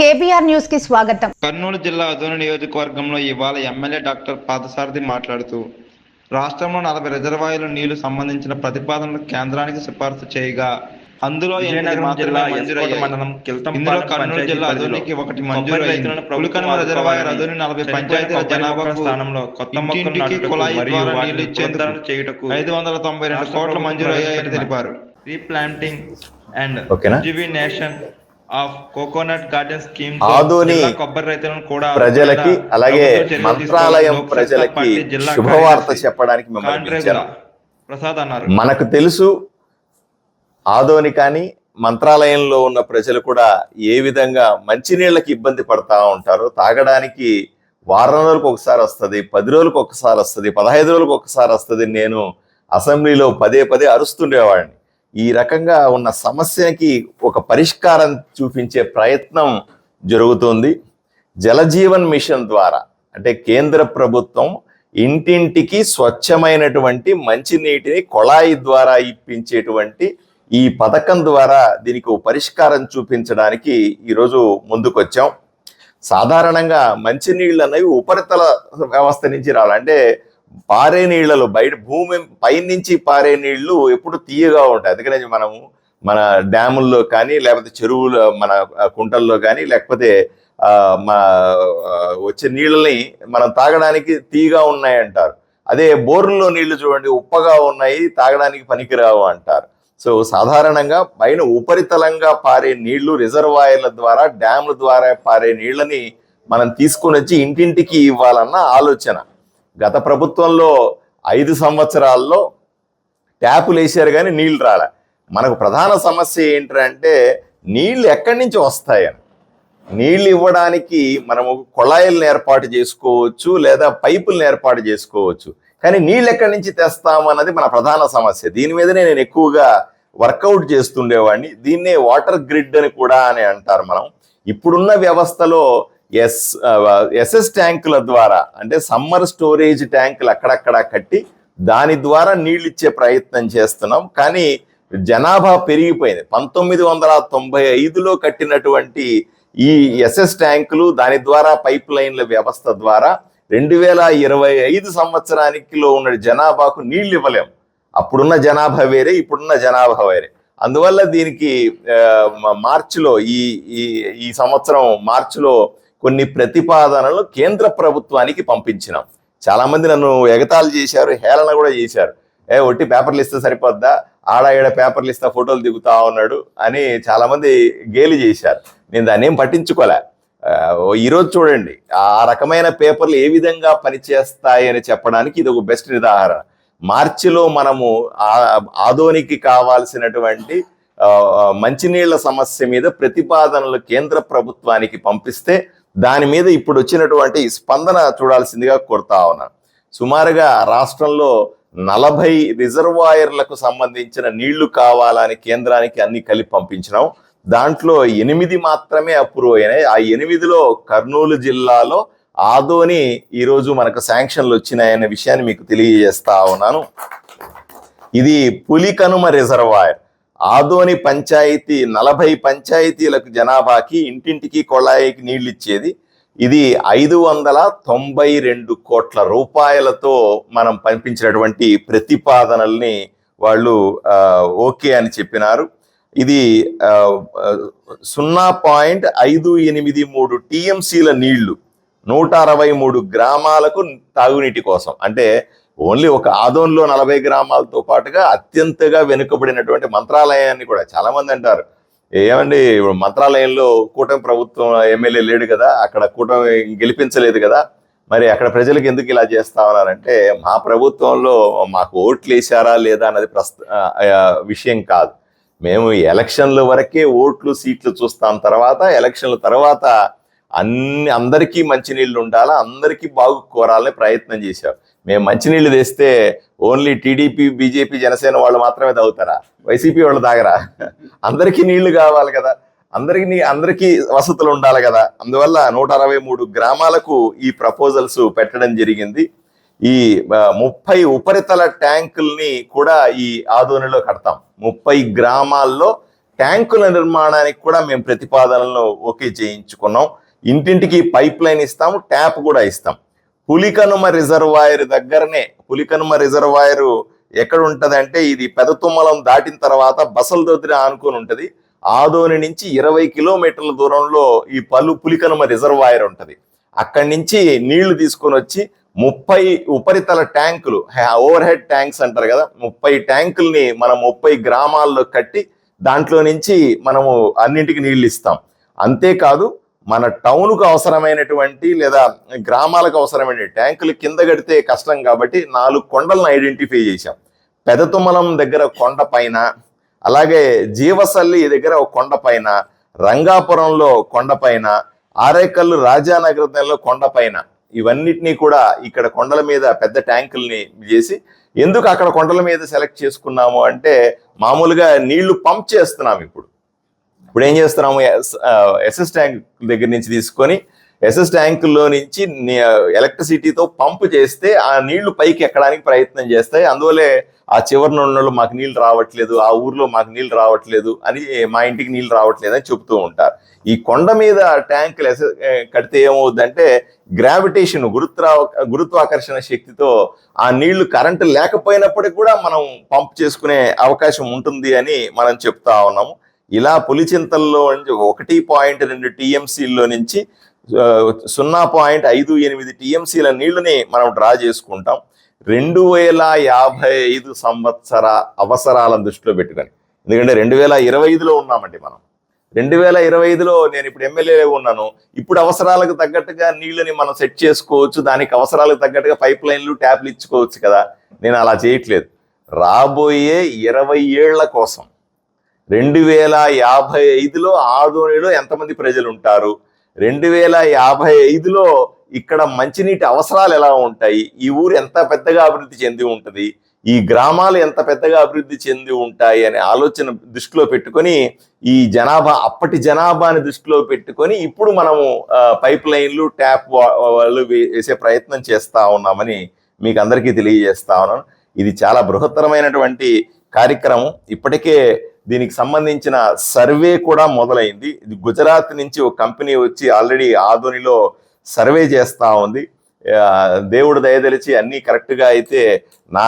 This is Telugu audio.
కేబీఆర్ న్యూస్కి స్వాగతం. కర్నూలు జిల్లా అదోని నియోజకవర్గంలో ఇవాళ ఎమ్మెల్యే డాక్టర్ పాదసారథి మాట్లాడుతూ రాష్ట్రంలో నలభై రిజర్వాయర్ల నీళ్ళు సంబంధించిన ప్రతిపాదనలు కేంద్రానికి సిఫార్సు చేయగా అందులో జిల్లా మండలం ఇందులో కర్నూలు పంచాయతీ జిల్లా అదోనికి ఒకటి మంజూరు. ప్రభుత్వం రిజర్వాయర్ అదోని నలభై పంచాయతీల మొక్కల జనాభాకు స్థానంలో కొత్త నాటుటకు కుళాయి ద్వారా నీళ్ళు ఇచ్చేందుకు చేయుటకు ఐదు వందల తొంభై రెండు కోట్ల మంజూరు అయ్యాయని తెలిపారు. Replanting and of coconut garden scheme Adoni కొబ్బరి రైతులను కూడా ప్రజలకి అలాగే మంత్రాలయం ప్రజలకి శుభవార్త చెప్పడానికి ప్రసాద్ అన్నారు. మనకు తెలుసు ఆదోని కానీ మంత్రాలయంలో ఉన్న ప్రజలు కూడా ఏ విధంగా మంచినీళ్ళకి ఇబ్బంది పడతా ఉంటారో తాగడానికి వారం రోజులకు ఒకసారి వస్తుంది పది రోజులకు ఒకసారి వస్తుంది పదహైదు రోజులకు ఒకసారి వస్తుంది. నేను అసెంబ్లీలో పదే పదే అరుస్తుండేవాడిని. ఈ రకంగా ఉన్న సమస్యకి ఒక పరిష్కారం చూపించే ప్రయత్నం జరుగుతుంది. జలజీవన్ మిషన్ ద్వారా అంటే కేంద్ర ప్రభుత్వం ఇంటింటికి స్వచ్ఛమైనటువంటి మంచినీటిని కొళాయి ద్వారా ఇప్పించేటువంటి ఈ పథకం ద్వారా దీనికి పరిష్కారం చూపించడానికి ఈరోజు ముందుకొచ్చాం. సాధారణంగా మంచినీళ్ళు అనేవి ఉపరితల వ్యవస్థ నుంచి రావాలి. అంటే పారే నీళ్ళలో బయట భూమి పైనుంచి పారే నీళ్ళు ఎప్పుడు తీయగా ఉంటాయి. అందుకనే మనము మన డ్యాముల్లో కానీ లేకపోతే చెరువులో మన కుంటల్లో కానీ లేకపోతే మన మా వచ్చే నీళ్ళని మనం తాగడానికి తీయగా ఉన్నాయి అంటారు. అదే బోర్లో నీళ్ళు చూడండి ఉప్పగా ఉన్నాయి తాగడానికి పనికిరావు అంటారు. సో సాధారణంగా పైన ఉపరితలంగా పారే నీళ్ళు రిజర్వాయర్ల ద్వారా డ్యాముల ద్వారా పారే నీళ్ళని మనం తీసుకొని వచ్చి ఇంటింటికి ఇవ్వాలన్న ఆలోచన. గత ప్రభుత్వంలో ఐదు సంవత్సరాల్లో ట్యాపులు వేసారు కానీ నీళ్ళు రాలే. మనకు ప్రధాన సమస్య ఏంటంటే నీళ్ళు ఎక్కడి నుంచి వస్తాయని. నీళ్ళు ఇవ్వడానికి మనము కుళాయిలను ఏర్పాటు చేసుకోవచ్చు లేదా పైపులను ఏర్పాటు చేసుకోవచ్చు. కానీ నీళ్ళు ఎక్కడి నుంచి తెస్తామన్నది మన ప్రధాన సమస్య. దీని మీదనే నేను ఎక్కువగా వర్కౌట్ చేస్తుండేవాడిని. దీన్నే వాటర్ గ్రిడ్ అని కూడా అని అంటారు మనం. ఇప్పుడున్న వ్యవస్థలో ఎస్ ఎస్ఎస్ ట్యాంకుల ద్వారా అంటే సమ్మర్ స్టోరేజ్ ట్యాంకులు అక్కడక్కడ కట్టి దాని ద్వారా నీళ్ళు ఇచ్చే ప్రయత్నం చేస్తున్నాం. కానీ జనాభా పెరిగిపోయింది. పంతొమ్మిది వందల తొంభై ఐదులో కట్టినటువంటి ఈ ఎస్ఎస్ ట్యాంకులు దాని ద్వారా పైప్ లైన్ల వ్యవస్థ ద్వారా రెండు వేల ఇరవై ఐదు సంవత్సరానికిలో ఉన్న జనాభాకు నీళ్ళు ఇవ్వలేం. అప్పుడున్న జనాభా వేరే ఇప్పుడున్న జనాభా వేరే. అందువల్ల దీనికి మార్చిలో ఈ ఈ ఈ సంవత్సరం మార్చిలో కొన్ని ప్రతిపాదనలు కేంద్ర ప్రభుత్వానికి పంపించినాం. చాలామంది నన్ను ఎగతాళి చేశారు హేళన కూడా చేశారు. ఏ ఒట్టి పేపర్లు ఇస్తే సరిపోద్దా? ఆడ ఈడ పేపర్లు ఇస్తే ఫోటోలు దిగుతా ఉన్నాడు అని చాలామంది గేలి చేశారు. నేను దాన్ని ఏం పట్టించుకోలే. ఓ ఈరోజు చూడండి ఆ రకమైన పేపర్లు ఏ విధంగా పనిచేస్తాయి అని చెప్పడానికి ఇది ఒక బెస్ట్ ఉదాహరణ మార్చిలో మనము ఆధోనికి కావాల్సినటువంటి మంచినీళ్ళ సమస్య మీద ప్రతిపాదనలు కేంద్ర ప్రభుత్వానికి పంపిస్తే దాని మీద ఇప్పుడు వచ్చినటువంటి స్పందన చూడాల్సిందిగా కోరుతా ఉన్నాను సుమారుగా రాష్ట్రంలో నలభై రిజర్వాయర్లకు సంబంధించిన నీళ్ళు కావాలని కేంద్రానికి అన్ని కలిపి పంపించినాం. దాంట్లో ఎనిమిది మాత్రమే అప్రూవ్ అయినాయి. ఆ ఎనిమిదిలో కర్నూలు జిల్లాలో ఆదోని ఈరోజు మనకు శాంక్షన్లు వచ్చినాయనే విషయాన్ని మీకు తెలియజేస్తా ఉన్నాను. ఇది పులికనుమ రిజర్వాయర్. ఆదోని పంచాయతీ నలభై పంచాయతీలకు జనాభాకి ఇంటింటికి కొళాయికి నీళ్ళు ఇచ్చేది ఇది ఐదు వందల తొంభై రెండు కోట్ల రూపాయలతో మనం పంపించినటువంటి ప్రతిపాదనల్ని వాళ్ళు ఓకే అని చెప్పినారు. ఇది సున్నా పాయింట్ ఐదు ఎనిమిది మూడు టీఎంసీల నీళ్ళు నూట అరవై మూడు గ్రామాలకు తాగునీటి కోసం. అంటే ఓన్లీ ఒక ఆదోన్లో నలభై గ్రామాలతో పాటుగా అత్యంతగా వెనుకబడినటువంటి మంత్రాలయాన్ని కూడా చాలా మంది అంటారు. ఏమండి ఇప్పుడు మంత్రాలయంలో కూటమి ప్రభుత్వం ఎమ్మెల్యే లేడు కదా అక్కడ కూటమి గెలిపించలేదు కదా మరి అక్కడ ప్రజలకు ఎందుకు ఇలా చేస్తా ఉన్నారంటే మా ప్రభుత్వంలో మాకు ఓట్లు వేసారా లేదా అన్నది ప్రస్త విషయం కాదు. మేము ఎలక్షన్ల వరకే ఓట్లు సీట్లు చూస్తాం. తర్వాత ఎలక్షన్ల తర్వాత అన్ని అందరికీ మంచినీళ్ళు ఉండాలా అందరికీ బాగు కోరాలని ప్రయత్నం చేశాం మేము మంచినీళ్ళు తెస్తే ఓన్లీ టీడీపీ బీజేపీ జనసేన వాళ్ళు మాత్రమే తాగుతారా? వైసీపీ వాళ్ళు తాగరా? అందరికీ నీళ్ళు కావాలి కదా. అందరికి నీ- అందరికీ వసతులు ఉండాలి కదా. అందువల్ల నూట అరవై మూడు గ్రామాలకు ఈ ప్రపోజల్స్ పెట్టడం జరిగింది. ఈ ముప్పై ఉపరితల ట్యాంకుల్ని కూడా ఈ ఆదోనిలో కడతాం. ముప్పై గ్రామాల్లో ట్యాంకుల నిర్మాణానికి కూడా మేము ప్రతిపాదనలను ఓకే చేయించుకున్నాం. ఇంటింటికి పైప్ లైన్ ఇస్తాము ట్యాప్ కూడా ఇస్తాం. పులికనుమ రిజర్వాయర్ దగ్గరనే పులికనుమ రిజర్వాయరు ఎక్కడ ఉంటుంది అంటే ఇది పెదతుమ్మలం దాటిన తర్వాత బసల దొద్దిన ఆనుకొని ఉంటుంది. ఆదోని నుంచి ఇరవై కిలోమీటర్ల దూరంలో ఈ పలు పులికనుమ రిజర్వాయర్ ఉంటుంది. అక్కడి నుంచి నీళ్ళు తీసుకొని వచ్చి ముప్పై ఉపరితల ట్యాంకులు ఓవర్ హెడ్ ట్యాంక్స్ అంటారు కదా ముప్పై ట్యాంకుల్ని మనం ముప్పై గ్రామాల్లో కట్టి దాంట్లో నుంచి మనము అన్నింటికి నీళ్ళు ఇస్తాం. అంతేకాదు మన టౌన్కు అవసరమైనటువంటి లేదా గ్రామాలకు అవసరమైన ట్యాంకులు కింద కడితే కష్టం కాబట్టి నాలుగు కొండలను ఐడెంటిఫై చేశాం. పెదతుమ్మలం దగ్గర కొండ పైన అలాగే జీవసల్లి దగ్గర ఒక కొండ పైన రంగాపురంలో కొండ పైన ఆరేకల్లు రాజానగరంలో కొండ పైన ఇవన్నిటినీ కూడా ఇక్కడ కొండల మీద పెద్ద ట్యాంకుల్ని చేసి ఎందుకు అక్కడ కొండల మీద సెలెక్ట్ చేసుకున్నాము అంటే మామూలుగా నీళ్ళు పంప్ చేస్తున్నాం ఇప్పుడు. ఇప్పుడు ఏం చేస్తున్నాము? ఎస్ఎస్ ట్యాంక్ దగ్గర నుంచి తీసుకొని ఎస్ఎస్ ట్యాంకుల్లో నుంచి ఎలక్ట్రిసిటీతో పంపు చేస్తే ఆ నీళ్ళు పైకి ఎక్కడానికి ప్రయత్నం చేస్తాయి. అందువల్లే ఆ చివరిన ఉన్న వాళ్ళు మాకు నీళ్ళు రావట్లేదు ఆ ఊర్లో మాకు నీళ్ళు రావట్లేదు అని మా ఇంటికి నీళ్ళు రావట్లేదు అని చెప్తూ ఉంటారు. ఈ కొండ మీద ట్యాంకులు ఎస- కడితే ఏమవుద్దంటే గ్రావిటేషన్ గురుత్వా గురుత్వాకర్షణ శక్తితో ఆ నీళ్ళు కరెంటు లేకపోయినప్పటికీ కూడా మనం పంప్ చేసుకునే అవకాశం ఉంటుంది అని మనం చెప్తా ఉన్నాము. ఇలా పులిచింతల్లో నుంచి ఒకటి పాయింట్ రెండు టీఎంసీల్లో నుంచి సున్నా పాయింట్ ఐదు ఎనిమిది టీఎంసీల నీళ్ళని మనం డ్రా చేసుకుంటాం. రెండు వేల యాభై ఐదు సంవత్సర అవసరాలను దృష్టిలో పెట్టుకొని. ఎందుకంటే రెండు వేల ఇరవై ఐదులో ఉన్నామండి మనం. రెండు వేల ఇరవై ఐదులో నేను ఇప్పుడు ఎమ్మెల్యే ఉన్నాను. ఇప్పుడు అవసరాలకు తగ్గట్టుగా నీళ్ళని మనం సెట్ చేసుకోవచ్చు. దానికి అవసరాలకు తగ్గట్టుగా పైప్ లైన్లు ట్యాప్లు ఇచ్చుకోవచ్చు కదా. నేను అలా చేయట్లేదు. రాబోయే ఇరవై ఏళ్ళ కోసం రెండు వేల యాభై ఐదులో ఆదోనిలో ఎంతమంది ప్రజలు ఉంటారు రెండు వేల యాభై ఐదులో ఇక్కడ మంచినీటి అవసరాలు ఎలా ఉంటాయి? ఈ ఊరు ఎంత పెద్దగా అభివృద్ధి చెంది ఉంటుంది? ఈ గ్రామాలు ఎంత పెద్దగా అభివృద్ధి చెంది ఉంటాయి? అనే ఆలోచన దృష్టిలో పెట్టుకొని ఈ జనాభా అప్పటి జనాభాని దృష్టిలో పెట్టుకొని ఇప్పుడు మనము పైప్ లైన్లు ట్యాప్ వా- వాళ్ళు వేసే ప్రయత్నం చేస్తా ఉన్నామని మీకు అందరికీ తెలియజేస్తా ఉన్నాను. ఇది చాలా బృహత్తరమైనటువంటి కార్యక్రమం. ఇప్పటికే దీనికి సంబంధించిన సర్వే కూడా మొదలైంది. ఇది గుజరాత్ నుంచి ఒక కంపెనీ వచ్చి ఆల్రెడీ ఆధునిలో సర్వే చేస్తూ ఉంది. దేవుడు దయదలిచి అన్ని కరెక్ట్గా అయితే నా